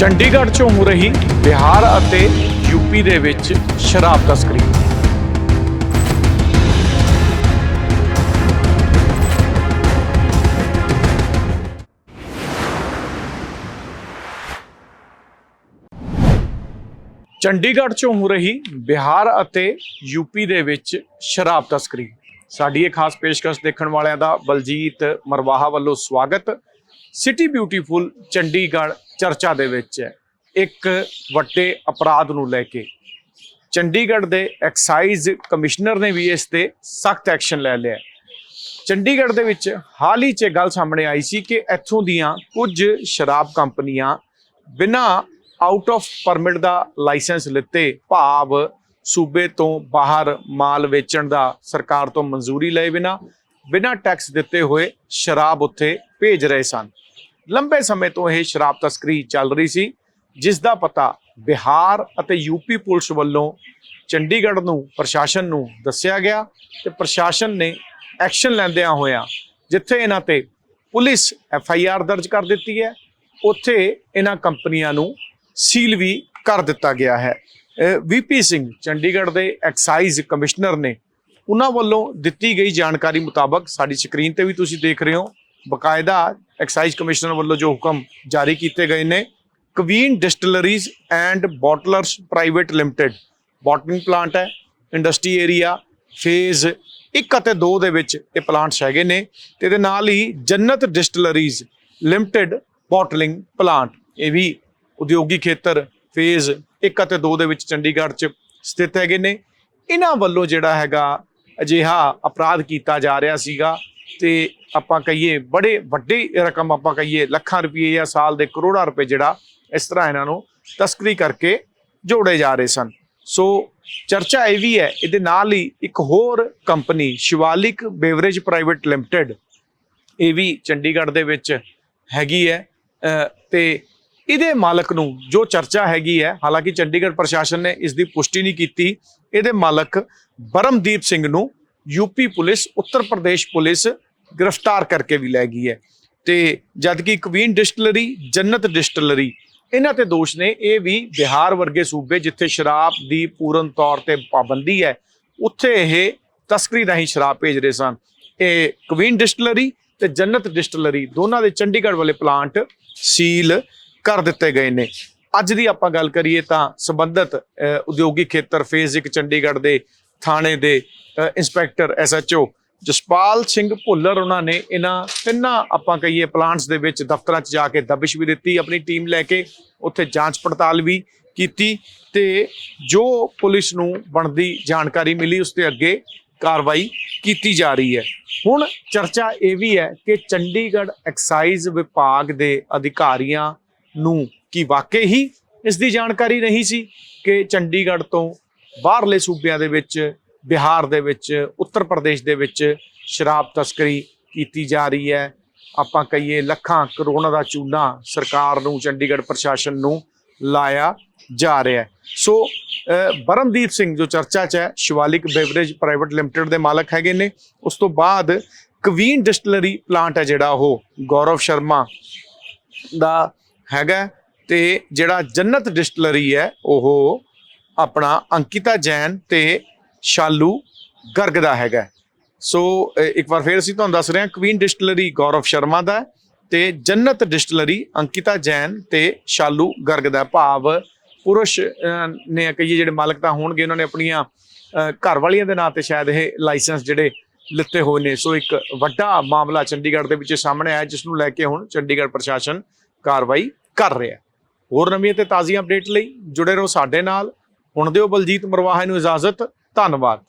ਚੰਡੀਗੜ੍ਹ 'ਚੋਂ ਹੋ ਰਹੀ ਬਿਹਾਰ ਅਤੇ ਯੂਪੀ ਦੇ ਵਿੱਚ ਸ਼ਰਾਬ ਤਸਕਰੀ ਚੰਡੀਗੜ੍ਹ 'ਚੋਂ ਹੋ ਰਹੀ ਬਿਹਾਰ ਅਤੇ ਯੂਪੀ ਦੇ ਵਿੱਚ ਸ਼ਰਾਬ ਤਸਕਰੀ ਸਾਡੀ ਇਹ ਖਾਸ ਪੇਸ਼ਕਸ਼ ਦੇਖਣ ਵਾਲਿਆਂ ਦਾ ਬਲਜੀਤ ਮਰਵਾਹਾ ਵੱਲੋਂ ਸਵਾਗਤ। ਸਿਟੀ ਬਿਊਟੀਫੁਲ ਚੰਡੀਗੜ੍ਹ ਚਰਚਾ ਦੇ ਵਿੱਚ ਹੈ। ਇੱਕ ਵੱਡੇ ਅਪਰਾਧ ਨੂੰ ਲੈ ਕੇ ਚੰਡੀਗੜ੍ਹ ਦੇ ਐਕਸਾਈਜ਼ ਕਮਿਸ਼ਨਰ ਨੇ ਵੀ ਇਸ ਤੇ ਸਖਤ ਐਕਸ਼ਨ ਲੈ ਲਿਆ ਚੰਡੀਗੜ੍ਹ ਦੇ ਵਿੱਚ ਹਾਲ ਹੀ 'ਚ ਇਹ ਗੱਲ ਸਾਹਮਣੇ ਆਈ ਸੀ ਕਿ ਇੱਥੋਂ ਦੀਆਂ ਕੁਝ ਸ਼ਰਾਬ ਕੰਪਨੀਆਂ ਬਿਨਾਂ ਆਊਟ ਆਫ ਪਰਮਿਟ ਦਾ ਲਾਇਸੈਂਸ ਲਿੱਤੇ ਭਾਵ ਸੂਬੇ ਤੋਂ ਬਾਹਰ ਮਾਲ ਵੇਚਣ ਦਾ ਸਰਕਾਰ ਤੋਂ ਮਨਜ਼ੂਰੀ ਲਏ ਬਿਨਾਂ ਬਿਨਾਂ ਟੈਕਸ ਦਿੱਤੇ ਹੋਏ ਸ਼ਰਾਬ ਉੱਥੇ ਭੇਜ ਰਹੇ ਸਨ। ਲੰਬੇ ਸਮੇਂ ਤੋਂ ਇਹ ਸ਼ਰਾਬ ਤਸਕਰੀ ਚੱਲ ਰਹੀ ਸੀ ਜਿਸ ਦਾ ਪਤਾ ਬਿਹਾਰ ਅਤੇ ਯੂਪੀ ਪੁਲਿਸ ਵੱਲੋਂ ਚੰਡੀਗੜ੍ਹ ਨੂੰ, ਪ੍ਰਸ਼ਾਸਨ ਨੂੰ ਦੱਸਿਆ ਗਿਆ ਤੇ ਪ੍ਰਸ਼ਾਸਨ ਨੇ ਐਕਸ਼ਨ ਲੈਂਦਿਆਂ ਹੋਇਆਂ ਜਿੱਥੇ ਇਹਨਾਂ ਤੇ ਪੁਲਿਸ ਐਫ ਆਈ ਆਰ ਦਰਜ ਕਰ ਦਿੱਤੀ ਹੈ, ਉੱਥੇ ਇਹਨਾਂ ਕੰਪਨੀਆਂ ਨੂੰ ਸੀਲ ਵੀ ਕਰ ਦਿੱਤਾ ਗਿਆ ਹੈ। ਵੀਪੀ ਸਿੰਘ, ਚੰਡੀਗੜ੍ਹ ਦੇ ਐਕਸਾਈਜ਼ ਕਮਿਸ਼ਨਰ ਨੇ ਉਹਨਾਂ ਵੱਲੋਂ ਦਿੱਤੀ ਗਈ ਜਾਣਕਾਰੀ ਮੁਤਾਬਕ ਸਾਡੀ ਸਕਰੀਨ ਤੇ ਵੀ ਤੁਸੀਂ ਦੇਖ ਰਹੇ ਹੋ, ਬਕਾਇਦਾ ਐਕਸਾਈਜ਼ ਕਮਿਸ਼ਨਰ ਵੱਲੋਂ ਜੋ ਹੁਕਮ ਜਾਰੀ ਕੀਤੇ ਗਏ ਨੇ, Queen distilleries and bottlers private limited, bottling plant ਹੈ, ਇੰਡਸਟਰੀ ਏਰੀਆ, ਫੇਜ਼ 1 ਅਤੇ 2 ਦੇ ਵਿੱਚ ਇਹ ਪਲਾਂਟਸ ਹੈਗੇ ਨੇ ਤੇ ਇਹਦੇ ਨਾਲ ਹੀ ਜੰਨਤ ਡਿਸਟਿਲਰੀਜ਼ ਲਿਮਟਿਡ ਬੋਟਲਿੰਗ ਪਲਾਂਟ, ਇਹ ਵੀ ਉਦਯੋਗੀ ਖੇਤਰ ਫੇਜ਼ 1 ਅਤੇ 2 ਦੇ ਵਿੱਚ ਚੰਡੀਗੜ੍ਹ 'ਚ ਸਥਿਤ ਹੈਗੇ ਨੇ। ਇਹਨਾਂ ਵੱਲੋਂ ਜਿਹੜਾ ਹੈਗਾ ਅਜਿਹਾ ਅਪਰਾਧ ਕੀਤਾ ਜਾ ਰਿਹਾ ਸੀਗਾ ਤੇ ਆਪਾਂ ਕਹੀਏ ਬੜੇ ਵੱਡੀ ਰਕਮ ਆਪਾਂ ਕਹੀਏ ਲੱਖਾਂ ਰੁਪਏ ਜਾਂ ਸਾਲ ਦੇ ਕਰੋੜਾਂ ਰੁਪਏ ਜਿਹੜਾ ਇਸ ਤਰ੍ਹਾਂ ਇਹਨਾਂ ਨੂੰ ਤਸਕਰੀ ਕਰਕੇ ਜੋੜੇ ਜਾ ਰਹੇ ਸਨ। ਸੋ ਚਰਚਾ ਇਹ ਵੀ ਹੈ, ਇਹਦੇ ਨਾਲ ਹੀ ਇੱਕ ਹੋਰ company Shivalik beverage private limited, ਇਹ ਵੀ ਚੰਡੀਗੜ੍ਹ ਦੇ ਵਿੱਚ ਹੈਗੀ ਹੈ, ਅਹ ਤੇ ਇਹਦੇ ਮਾਲਕ ਨੂੰ ਜੋ ਚਰਚਾ ਹੈਗੀ ਹੈ, ਹਾਲਾਂਕਿ ਚੰਡੀਗੜ੍ਹ ਪ੍ਰਸ਼ਾਸਨ ਨੇ ਇਸ ਦੀ ਪੁਸ਼ਟੀ ਨਹੀਂ ਕੀਤੀ, ਇਹਦੇ ਮਾਲਕ ਬਰਮਦੀਪ ਸਿੰਘ ਨੂੰ UP police, Uttar Pradesh police ਗ੍ਰਿਫਤਾਰ ਕਰਕੇ ਵੀ ਲੈ ਗਈ ਹੈ। ਤੇ ਜਦਕਿ ਕਵੀਨ ਡਿਸਟਿਲਰੀ, ਜੰਨਤ ਡਿਸਟਿਲਰੀ, ਇਹਨਾਂ ਤੇ ਦੋਸ਼ ਨੇ, ਇਹ ਵੀ ਬਿਹਾਰ ਵਰਗੇ ਸੂਬੇ ਜਿੱਥੇ ਸ਼ਰਾਬ ਦੀ ਪੂਰਨ ਤੌਰ ਤੇ ਪਾਬੰਦੀ ਹੈ, ਉੱਥੇ ਇਹ ਤਸਕਰੀ ਰਾਹੀਂ ਸ਼ਰਾਬ ਭੇਜ ਰਹੇ ਸਨ। ਇਹ ਕਵੀਨ ਡਿਸਟਿਲਰੀ ਤੇ ਜੰਨਤ ਡਿਸਟਿਲਰੀ ਦੋਨਾਂ ਦੇ ਚੰਡੀਗੜ੍ਹ ਵਾਲੇ ਪਲਾਂਟ ਸੀਲ ਕਰ ਦਿੱਤੇ ਗਏ ਨੇ। ਅੱਜ ਦੀ ਆਪਾਂ ਗੱਲ ਕਰੀਏ ਤਾਂ ਸੰਬੰਧਤ ਅਹ, ਉਦਯੋਗਿਕ ਖੇਤਰ ਫੇਜ਼ 1 ਚੰਡੀਗੜ੍ਹ ਦੇ ਥਾਣੇ ਦੇ ਅਹ, ਇੰਸਪੈਕਟਰ ਐਸਐਚਓ ਜਸਪਾਲ ਸਿੰਘ ਭੁੱਲਰ ਉਹਨਾਂ ਨੇ ਇਹਨਾਂ ਤਿੰਨਾਂ ਆਪਾਂ ਕਹੀਏ ਪਲਾਂਟਸ ਦੇ ਵਿੱਚ ਦਫ਼ਤਰਾਂ 'ਚ ਜਾ ਕੇ ਦਬਿਸ਼ ਵੀ ਦਿੱਤੀ ਆਪਣੀ ਟੀਮ ਲੈ ਕੇ ਉੱਥੇ ਜਾਂਚ ਪੜਤਾਲ ਵੀ ਕੀਤੀ ਤੇ ਜੋ ਪੁਲਿਸ ਨੂੰ ਬਣਦੀ ਜਾਣਕਾਰੀ ਮਿਲੀ ਉਸ ਤੇ ਅੱਗੇ ਕਾਰਵਾਈ ਕੀਤੀ ਜਾ ਰਹੀ ਹੈ। ਹੁਣ ਚਰਚਾ ਇਹ ਵੀ ਹੈ ਕਿ ਚੰਡੀਗੜ੍ਹ ਐਕਸਾਈਜ਼ ਵਿਭਾਗ ਦੇ ਅਧਿਕਾਰੀਆਂ ਨੂੰ ਕੀ ਵਾਕਈ ਹੀ ਇਸ ਦੀ ਜਾਣਕਾਰੀ ਨਹੀਂ ਸੀ ਕਿ ਚੰਡੀਗੜ੍ਹ ਤੋਂ ਬਾਹਰਲੇ ਸੂਬਿਆਂ ਦੇ ਵਿੱਚ ਬਿਹਾਰ ਦੇ ਵਿੱਚ ਉੱਤਰ ਪ੍ਰਦੇਸ਼ ਦੇ ਵਿੱਚ ਸ਼ਰਾਬ ਤਸਕਰੀ ਕੀਤੀ ਜਾ ਰਹੀ ਹੈ। ਆਪਾਂ ਕਹੀਏ ਲੱਖਾਂ ਕਰੋੜਾਂ ਦਾ ਚੂਨਾ ਸਰਕਾਰ ਨੂੰ ਚੰਡੀਗੜ੍ਹ ਪ੍ਰਸ਼ਾਸਨ ਨੂੰ ਲਾਇਆ ਜਾ ਰਿਹਾ ਹੈ। ਸੋ ਅਹ, ਬਰਮਦੀਪ ਸਿੰਘ ਜੋ ਚਰਚਾ 'ਚ ਹੈ ਸ਼ਿਵਾਲਿਕ ਬੇਵਰੇਜ ਪ੍ਰਾਈਵੇਟ ਲਿਮਟਿਡ ਦੇ ਮਾਲਕ ਹੈਗੇ ਨੇ। ਉਸ ਤੋਂ ਬਾਅਦ ਕਵੀਨ ਡਿਸਟਿਲਰੀ ਪਲਾਂਟ ਹੈ ਜਿਹੜਾ ਉਹ ਗੌਰਵ ਸ਼ਰਮਾ ਦਾ ਹੈਗਾ ਤੇ ਜਿਹੜਾ ਜੰਨਤ ਡਿਸਟਲਰੀ ਹੈ ਉਹ ਆਪਣਾ ਅੰਕਿਤਾ ਜੈਨ ਤੇ ਸ਼ਾਲੂ ਗਰਗ ਦਾ ਹੈਗਾ ਸੋ ਇੱਕ ਵਾਰ ਫੇਰ ਅਸੀਂ ਤੁਹਾਨੂੰ ਦੱਸ ਰਹੇ ਹਾਂ ਕਵੀਨ ਡਿਸਟਲਰੀ ਗੌਰਵ ਸ਼ਰਮਾ ਦਾ ਹੈ ਤੇ ਜੰਨਤ ਡਿਸਟਲਰੀ ਅੰਕਿਤਾ ਜੈਨ ਤੇ ਸ਼ਾਲੂ ਗਰਗ ਦਾ ਭਾਵ ਪੁਰਸ਼ ਨੇ ਕਹੀਏ ਜਿਹੜੇ ਮਾਲਕ ਤਾਂ ਹੋਣਗੇ ਉਹਨਾਂ ਨੇ ਆਪਣੀਆਂ ਅ, ਘਰ ਵਾਲੀਆਂ ਦੇ ਨਾਂ ਤੇ ਸ਼ਾਇਦ ਇਹ ਲਾਇਸੈਂਸ ਜਿਹੜੇ ਲਿੱਤੇ ਹੋਏ ਨੇ। ਸੋ ਇੱਕ ਵੱਡਾ ਮਾਮਲਾ ਚੰਡੀਗੜ੍ਹ ਦੇ ਵਿੱਚ ਸਾਹਮਣੇ ਆਇਆ ਜਿਸ ਨੂੰ ਲੈ ਕੇ ਹੁਣ ਚੰਡੀਗੜ੍ਹ ਪ੍ਰਸ਼ਾਸਨ ਕਾਰਵਾਈ ਕਰ ਰਿਹਾ ਹੋਰ ਨਵੀਆਂ ਤੇ ਤਾਜ਼ੀਆਂ ਅਪਡੇਟ ਲਈ ਜੁੜੇ ਰਹੋ ਸਾਡੇ ਨਾਲ। ਹੁਣ ਦਿਓ ਬਲਜੀਤ ਮਰਵਾਹਾ ਨੂੰ ਇਜਾਜ਼ਤ। ਧੰਨਵਾਦ।